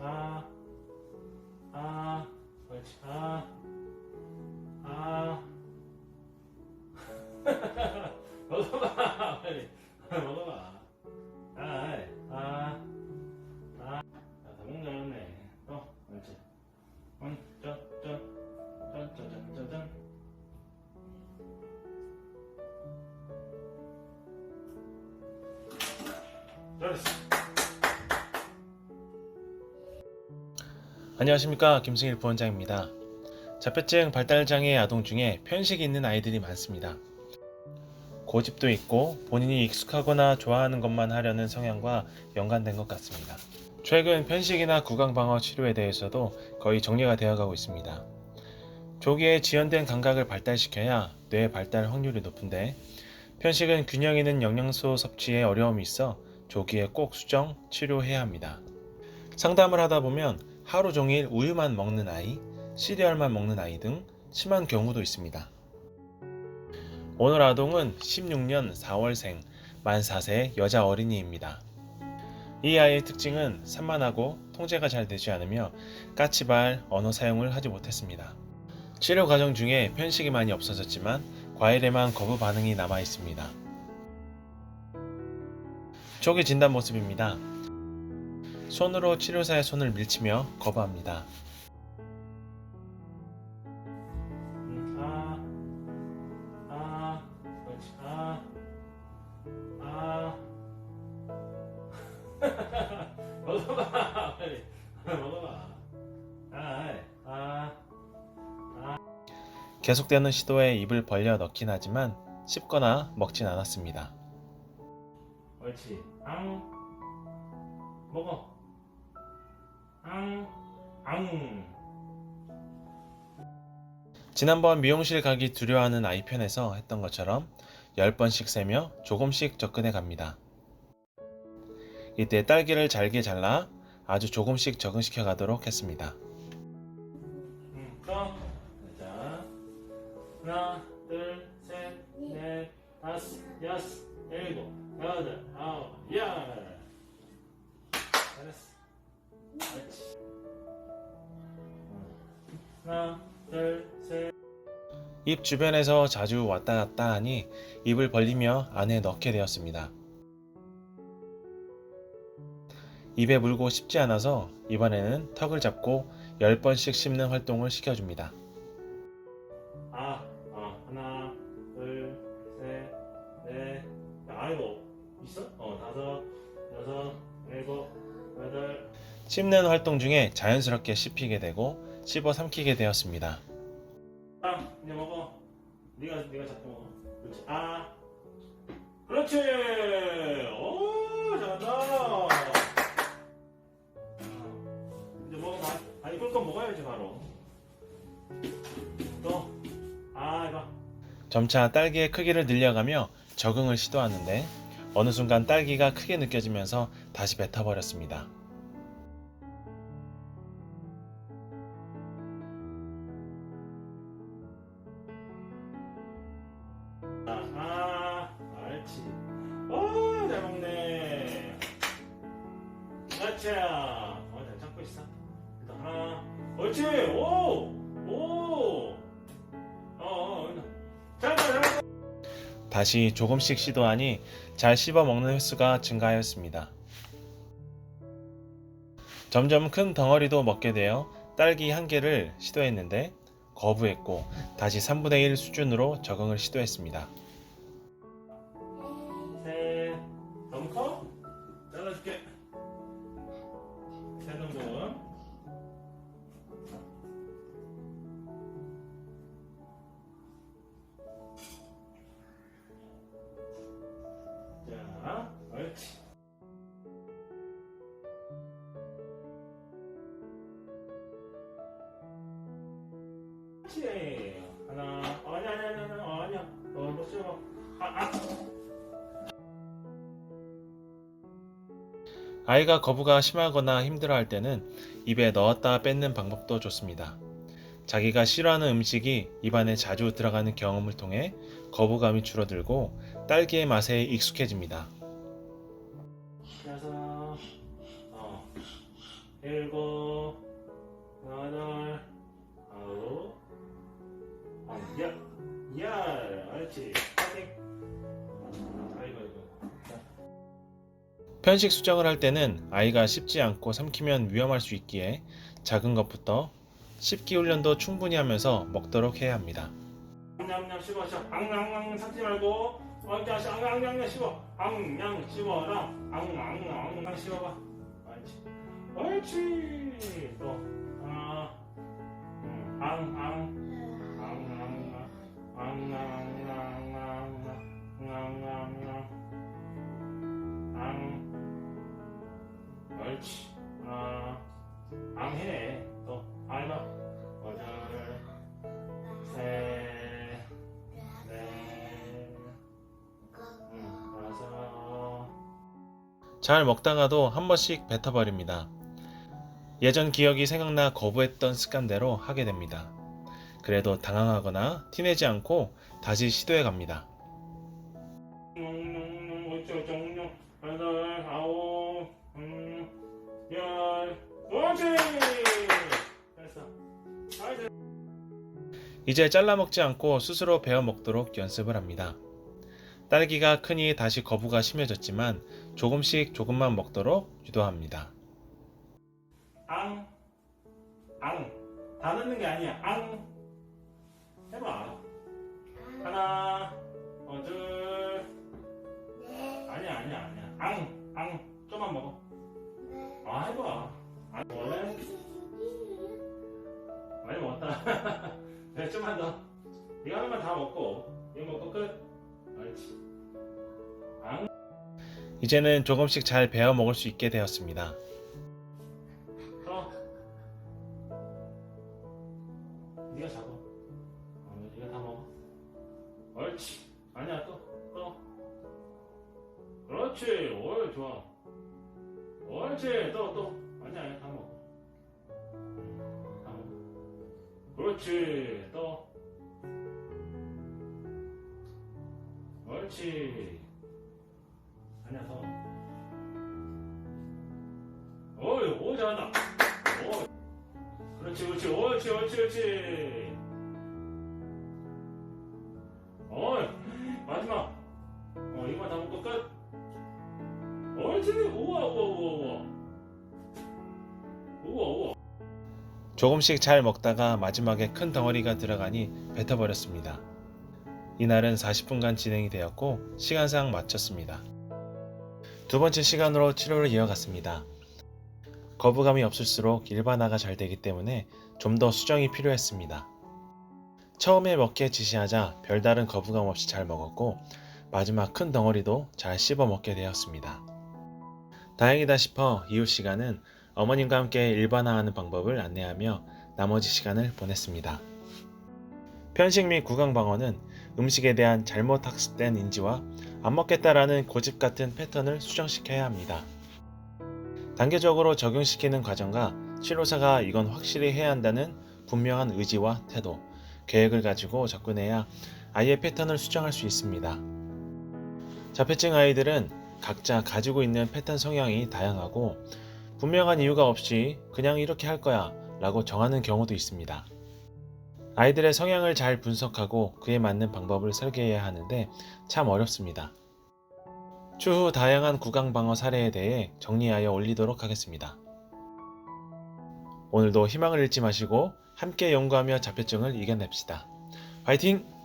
아, 아, 그렇 안녕하십니까 김승일 부원장입니다. 자폐증 발달장애 아동 중에 편식이 있는 아이들이 많습니다. 고집도 있고 본인이 익숙하거나 좋아하는 것만 하려는 성향과 연관된 것 같습니다. 최근 편식이나 구강방어 치료에 대해서도 거의 정리가 되어가고 있습니다. 조기에 지연된 감각을 발달시켜야 뇌 발달 확률이 높은데 편식은 균형 있는 영양소 섭취에 어려움이 있어 조기에 꼭 수정, 치료해야 합니다. 상담을 하다 보면 하루 종일 우유만 먹는 아이, 시리얼만 먹는 아이 등 심한 경우도 있습니다. 오늘 아동은 16년 4월생, 만 4세 여자 어린이입니다. 이 아이의 특징은 산만하고 통제가 잘 되지 않으며 까치발, 언어 사용을 하지 못했습니다. 치료 과정 중에 편식이 많이 없어졌지만 과일에만 거부 반응이 남아 있습니다. 초기 진단 모습입니다. 손으로 치료사의 손을 밀치며 거부합니다. 음, 아, 아, 그렇지. 아, 아. 먹어봐, 빨리. 먹어봐. 아, 아이, 아. 계속되는 시도에 입을 벌려 넣긴 하지만 씹거나 먹진 않았습니다. 옳지. 앙. 먹어. 앙. 앙. 지난번 미용실 가기 두려워하는 아이 편에서 했던 것처럼 10번씩 세며 조금씩 접근해 갑니다. 이때 딸기를 잘게 잘라 아주 조금씩 적응시켜 가도록 했습니다. 음, 또. 자. 하나, 둘, 셋, 넷, 다섯, 여섯, 일곱, 여덟, 아홉, 열. 하나, 둘, 셋. 입 주변에서 자주 왔다 갔다 하니 입을 벌리며 안에 넣게 되었습니다. 입에 물고 씹지 않아서 이번에는 턱을 잡고 10번씩 씹는 활동을 시켜줍니다. 아, 어, 하나, 둘, 셋, 넷, 아이고, 있어? 어, 다섯, 여섯, 일곱, 여덟. 씹는 활동 중에 자연스럽게 씹히게 되고 씹어 삼키게 되었습니다. 아, 이제 먹어. 네가 네가 잡고 먹어. 그렇지. 아, 그렇지. 오, 잘한다. 아, 이제 먹어봐. 아니 꿀꺽 먹어야지 바로. 또, 아, 이거. 점차 딸기의 크기를 늘려가며 적응을 시도하는데 어느 순간 딸기가 크게 느껴지면서 다시 뱉어버렸습니다. 옳지. 오, 오. 어, 어, 잘한다. 다시 조금씩 시도하니 잘 씹어 먹는 횟수가 증가하였습니다. 점점 큰 덩어리도 먹게 되어 딸기 한 개를 시도했는데 거부했고 다시 3분의 1 수준으로 적응을 시도했습니다. 아, 아. 아이가 거부가 심하거나 힘들어할 때는 입에 넣었다 뺏는 방법도 좋습니다. 자기가 싫어하는 음식이 입안에 자주 들어가는 경험을 통해 거부감이 줄어들고 딸기의 맛에 익숙해집니다. 그래서 어 일곱, 여덟, 아홉, 아홉, 열, 열, 옳지. 편식 수정을 할 때는 아이가 씹지 않고 삼키면 위험할 수 있기에 작은 것부터 씹기 훈련도 충분히 하면서 먹도록 해야 합니다. 냠냠 씹어 앙앙앙 삼지 말고 어자 앙앙앙 씹어. 앙냥 씹어라. 앙앙앙 씹어봐. 옳지. 옳지. 또 하나. 음, 앙앙 앙앙 앙 앙앙앙앙 옳지 하나 앙해 또 알바 여덟 셋, 넷, 응, 다섯. 잘 먹다가도 한 번씩 뱉어버립니다. 예전 기억이 생각나 거부했던 습관대로 하게 됩니다. 그래도 당황하거나 티내지 않고 다시 시도해 갑니다. 여덟, 아홉, 음, 열, 옳지! 됐어. 아이고. 이제 잘라 먹지 않고 스스로 베어 먹도록 연습을 합니다. 딸기가 크니 다시 거부가 심해졌지만 조금씩 조금만 먹도록 유도합니다. 앙, 앙. 다 넣는 게 아니야. 앙. 해봐. 하나, 어, 둘. 하나만 다 먹고, 이거 먹고 끝. 옳지. 앙. 이제는 조금씩 잘 베어 먹을 수 있게 되었습니다. 더. 네가 잡아. 어, 네가 다 먹어. 옳지. 아니야 또 또. 그렇지. 오 좋아. 옳지. 또 또. 아니야 아니야 다 먹어. 음, 다 먹어. 그렇지. 또. 옳지. 아니야 더. 어이, 오, 잘한다. 오. 그렇지, 그렇지, 옳지, 옳지, 옳지. 어이, 마지막. 어, 이거만 다 먹고 끝. 옳지, 우와, 우와, 우와, 우와. 우와, 우와. 조금씩 잘 먹다가 마지막에 큰 덩어리가 들어가니 뱉어버렸습니다. 이날은 40분간 진행이 되었고 시간상 마쳤습니다. 두 번째 시간으로 치료를 이어갔습니다. 거부감이 없을수록 일반화가 잘 되기 때문에 좀 더 수정이 필요했습니다. 처음에 먹게 지시하자 별다른 거부감 없이 잘 먹었고 마지막 큰 덩어리도 잘 씹어 먹게 되었습니다. 다행이다 싶어 이후 시간은 어머님과 함께 일반화하는 방법을 안내하며 나머지 시간을 보냈습니다. 편식 및 구강 방어는 음식에 대한 잘못 학습된 인지와 안 먹겠다라는 고집 같은 패턴을 수정시켜야 합니다. 단계적으로 적용시키는 과정과 치료사가 이건 확실히 해야 한다는 분명한 의지와 태도, 계획을 가지고 접근해야 아이의 패턴을 수정할 수 있습니다. 자폐증 아이들은 각자 가지고 있는 패턴 성향이 다양하고 분명한 이유가 없이 그냥 이렇게 할 거야 라고 정하는 경우도 있습니다. 아이들의 성향을 잘 분석하고 그에 맞는 방법을 설계해야 하는데 참 어렵습니다. 추후 다양한 구강 방어 사례에 대해 정리하여 올리도록 하겠습니다. 오늘도 희망을 잃지 마시고 함께 연구하며 자폐증을 이겨냅시다. 화이팅!